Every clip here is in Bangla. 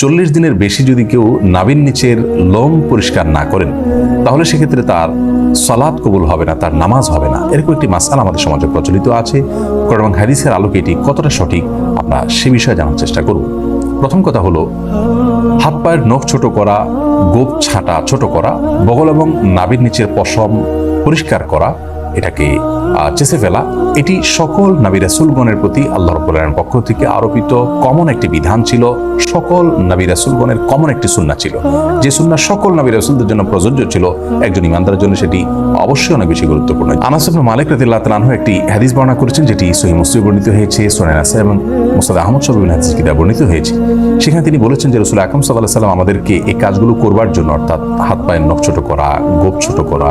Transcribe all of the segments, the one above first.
চল্লিশ দিনের বেশি যদি কেউ নাবিন নিচের লোম পরিষ্কার না করেন, তাহলে সেক্ষেত্রে তার সালাদ কবুল হবে না, তার নামাজ হবে না। এরকম একটি মাসাল আমাদের সমাজে প্রচলিত আছে। কোরআন এবং হাদিসের আলোকে এটি কতটা সঠিক, আমরা সে বিষয়ে জানার চেষ্টা করব। প্রথম কথা হলো, হাত পায়ের নখ ছোট করা, গোপ ছাঁটা ছোট করা, বগল এবং নাবির নিচের পশম পরিষ্কার করা এটাকে চেষে ফেলা। এটি সকল নাবি রাসুলগণের প্রতি আল্লাহ রব্বুল্লাহের পক্ষ থেকে আরোপিত কমন একটি বিধান ছিল, সকল নাবি রাসুলগণের কমন একটি সুন্না ছিল। যে সুন্না সকল নাবি রাসুলদের জন্য প্রযোজ্য ছিল, একজন ইমানদারের জন্য সেটি অবশ্যই অনেক বেশি গুরুত্বপূর্ণ। আনাস ইবনে মালিক রাদিয়াল্লাহু তাআলা একটি হাদিস বর্ণনা করেছেন, যেটি সহিহ মুসলিম বর্ণিত হয়েছে, সুনান নাসাই এবং মুসনাদ আহমদ সহ বিভিন্ন হাদিস কিতাব বর্ণিত হয়েছে। সেখানে তিনি বলেছেন যে রসুল আকরম সাল্লাহ সাল্লাম আমাদেরকে এই কাজগুলো করবার জন্য, অর্থাৎ হাত পায়ের নখ ছোট করা, গোপ ছোট করা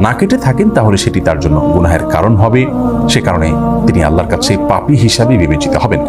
না কেটে থাকেন, তাহলে সেটি তার জন্য গুনাহের কারণ হবে। সে কারণে তিনি আল্লাহর কাছে পাপি হিসাবে বিবেচিত হবেন।